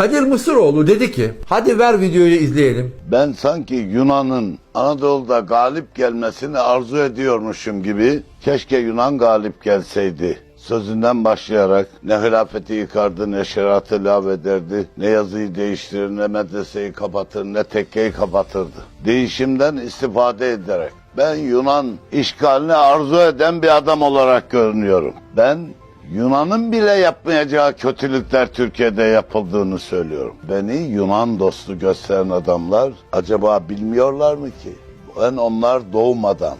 Kadir Mısıroğlu dedi ki hadi ver videoyu izleyelim. Ben sanki Yunan'ın Anadolu'da galip gelmesini arzu ediyormuşum gibi keşke Yunan galip gelseydi. Sözünden başlayarak ne hilafeti yıkardı ne şeriatı lağvederdi, ne yazıyı değiştirir ne medreseyi kapatır ne tekkeyi kapatırdı. Değişimden istifade ederek ben Yunan işgalini arzu eden bir adam olarak görünüyorum. Ben Yunan'ın bile yapmayacağı kötülükler Türkiye'de yapıldığını söylüyorum. Beni Yunan dostu gösteren adamlar acaba bilmiyorlar mı ki? Ben onlar doğmadan,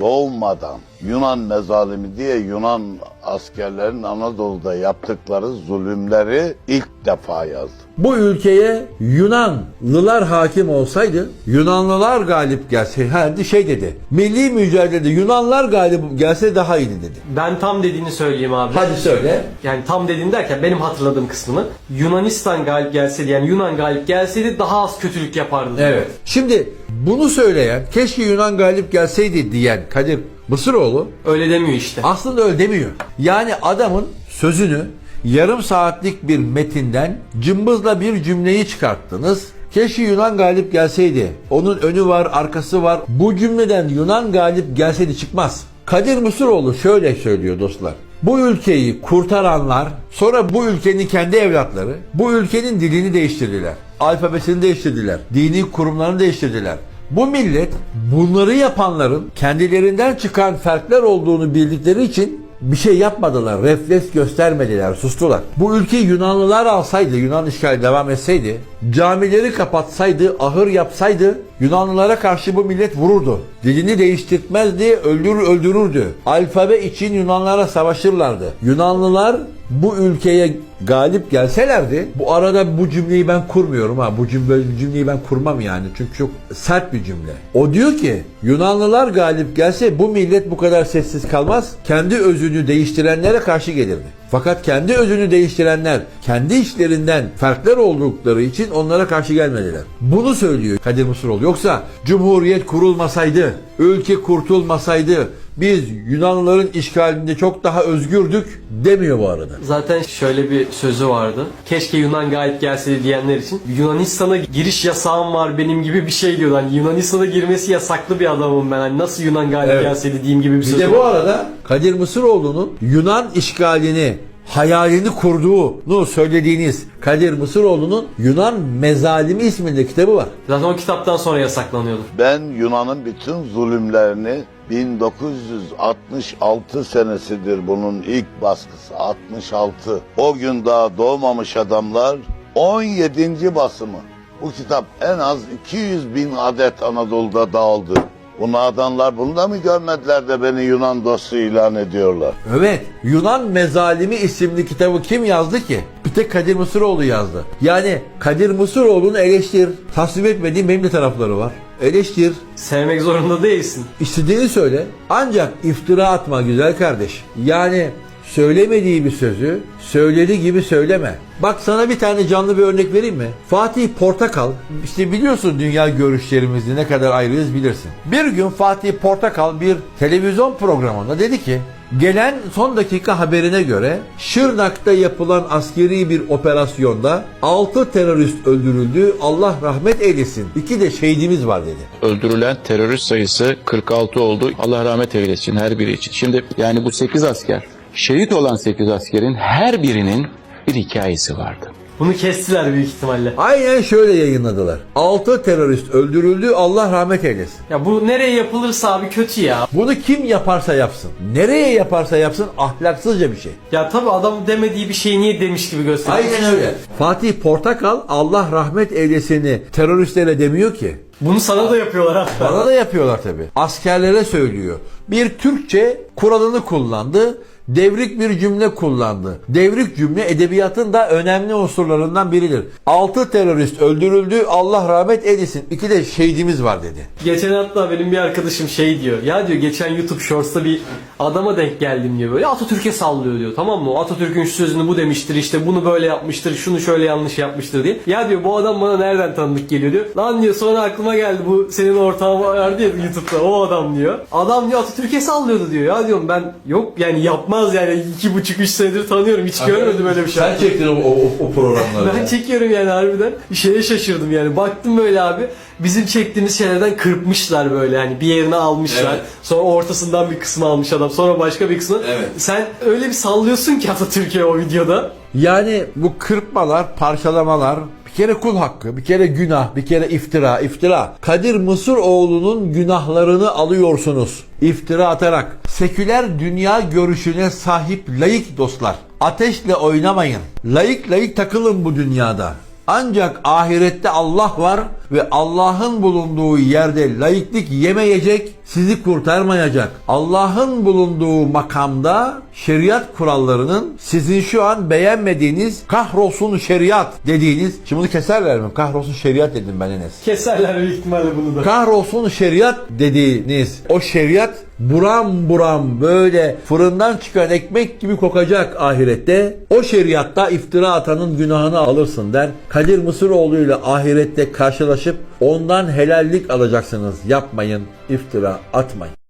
doğmadan Yunan mezalimi diye Yunan askerlerin Anadolu'da yaptıkları zulümleri ilk defa yazdım. Bu ülkeye Yunanlılar hakim olsaydı Yunanlılar galip gelse hadi şey dedi. Milli mücadelede Yunanlar galip gelse daha iyiydi dedi. Ben tam dediğini söyleyeyim abi. Hadi söyle. Yani tam dediğini derken benim hatırladığım kısmını. Yunanistan galip gelseydi yani Yunan galip gelseydi daha az kötülük yapardı. Evet. Şimdi bunu söyleyen keşke Yunan galip gelseydi diyen Kadir Mısıroğlu Öyle demiyor işte. aslında öyle demiyor. Yani adamın sözünü yarım saatlik bir metinden cımbızla bir cümleyi çıkarttınız. Keşke Yunan galip gelseydi. Onun önü var, arkası var. Bu cümleden Yunan galip gelseydi çıkmaz. Kadir Mısıroğlu şöyle söylüyor dostlar. Bu ülkeyi kurtaranlar sonra bu ülkenin kendi evlatları bu ülkenin dilini değiştirdiler. Alfabesini değiştirdiler. Dini kurumlarını değiştirdiler. Bu millet bunları yapanların kendilerinden çıkan farklar olduğunu bildikleri için bir şey yapmadılar. Refleks göstermediler. Sustular. Bu ülkeyi Yunanlılar alsaydı, Yunan işgali devam etseydi, camileri kapatsaydı, ahır yapsaydı Yunanlılara karşı bu millet vururdu. Dilini değiştirtmezdi, öldürür öldürürdü. Alfabe için Yunanlara savaşırlardı. Yunanlılar bu ülkeye galip gelselerdi bu arada bu cümleyi ben kurmuyorum ha bu cümle cümleyi ben kurmam yani çünkü çok sert bir cümle. O diyor ki Yunanlılar galip gelse bu millet bu kadar sessiz kalmaz. Kendi özünü değiştirenlere karşı gelirdi. Fakat kendi özünü değiştirenler kendi işlerinden farklar oldukları için onlara karşı gelmediler. Bunu söylüyor Kadir Mısıroğlu. Yoksa Cumhuriyet kurulmasaydı, ülke kurtulmasaydı biz Yunanlıların işgalinde çok daha özgürdük demiyor bu arada. Zaten şöyle bir sözü vardı. Keşke Yunan galip gelseydi diyenler için. Yunanistan'a giriş yasağım var benim gibi bir şey diyor. Hani Yunanistan'a girmesi yasaklı bir adamım ben. Hani nasıl Yunan galip Evet. gelseydi diyeyim gibi bir Bir sözü de bu var. arada Kadir Mısıroğlu'nun Yunan işgalini hayalini kurduğunu söylediğiniz Kadir Mısıroğlu'nun Yunan Mezalimi isminde kitabı var. Zaten o kitaptan sonra yasaklanıyordu. Ben Yunan'ın bütün zulümlerini 1966 senesidir bunun ilk baskısı 66. O gün daha doğmamış adamlar 17. basımı. Bu kitap en az 200 bin adet Anadolu'da dağıldı. Bu nadanlar bunu da mı görmediler de beni Yunan dostu ilan ediyorlar? Evet, Yunan Mezalimi isimli kitabı kim yazdı ki? Bir tek Kadir Mısıroğlu yazdı. Yani Kadir Mısıroğlu'nu eleştir. Tasvip etmediğim benim de tarafları var. Eleştir. Sevmek zorunda değilsin. İstediğini söyle. Ancak iftira atma güzel kardeş. Yani söylemediği bir sözü söylediği gibi söyleme. Bak sana bir tane canlı bir örnek vereyim mi? Fatih Portakal, işte biliyorsun dünya görüşlerimizi ne kadar ayrıyız bilirsin. Bir gün Fatih Portakal bir televizyon programında dedi ki Gelen son dakika haberine göre Şırnak'ta yapılan askeri bir operasyonda 6 terörist öldürüldü. Allah rahmet eylesin. İki de şehidimiz var dedi. öldürülen terörist sayısı 46 oldu. Allah rahmet eylesin her biri için. Şimdi yani bu 8 asker, şehit olan 8 askerin her birinin bir hikayesi vardı. Bunu kestiler büyük ihtimalle. Aynen şöyle yayınladılar. 6 terörist öldürüldü. Allah rahmet eylesin. Ya bu nereye yapılırsa abi kötü ya. Bunu kim yaparsa yapsın, nereye yaparsa yapsın ahlaksızca bir şey. Ya tabi adam demediği bir şeyi niye demiş gibi gösteriyor. Aynen öyle. Fatih Portakal Allah rahmet eylesini teröristlere demiyor ki. Bunu sana da yapıyorlar hatta. Bana da yapıyorlar tabi. Askerlere söylüyor. Bir Türkçe kuralını kullandı. Devrik bir cümle kullandı. Devrik cümle edebiyatın da önemli unsurlarından biridir. 6 terörist öldürüldü. Allah rahmet eylesin. İki de şehidimiz var dedi. Geçen hatta benim bir arkadaşım şey diyor. Ya diyor geçen YouTube Shorts'ta bir adama denk geldim diyor böyle Atatürk'e sallıyor diyor tamam mı? Atatürk'ün şu sözünü bu demiştir işte bunu böyle yapmıştır şunu şöyle yanlış yapmıştır diye. Ya diyor bu adam bana nereden tanıdık geliyor diyor. Lan diyor sonra aklıma geldi bu senin ortağın vardı ya YouTube'da o adam diyor. Adam diyor Atatürk'e sallıyordu diyor. Ya diyorum ben yok yani yapmam yapmaz yani. iki buçuk üç senedir tanıyorum. Hiç görmedim öyle bir şey. Sen çektin o, o, o programları. Ben ya. çekiyorum yani harbiden. Şeye şaşırdım yani. Baktım böyle abi. Bizim çektiğimiz şeylerden kırpmışlar böyle hani bir yerine almışlar. Evet. Sonra ortasından bir kısmı almış adam. Sonra başka bir kısmı. Evet. Sen öyle bir sallıyorsun ki Atatürk'e o videoda. Yani bu kırpmalar, parçalamalar bir kere kul hakkı, bir kere günah, bir kere iftira, iftira. Kadir Mısıroğlu'nun günahlarını alıyorsunuz. İftira atarak. Seküler dünya görüşüne sahip layık dostlar. Ateşle oynamayın. Layık layık takılın bu dünyada. Ancak ahirette Allah var ve Allah'ın bulunduğu yerde laiklik yemeyecek, sizi kurtarmayacak. Allah'ın bulunduğu makamda şeriat kurallarının sizin şu an beğenmediğiniz kahrolsun şeriat dediğiniz, şimdi bunu keserler mi? Kahrolsun şeriat dedim ben Enes. Keserler büyük ihtimalle bunu da. Kahrolsun şeriat dediğiniz o şeriat buram buram böyle fırından çıkan ekmek gibi kokacak ahirette. O şeriatta iftira atanın günahını alırsın der. Kadir Mısıroğlu ile ahirette karşılaşıp ondan helallik alacaksınız. Yapmayın, iftira atmayın.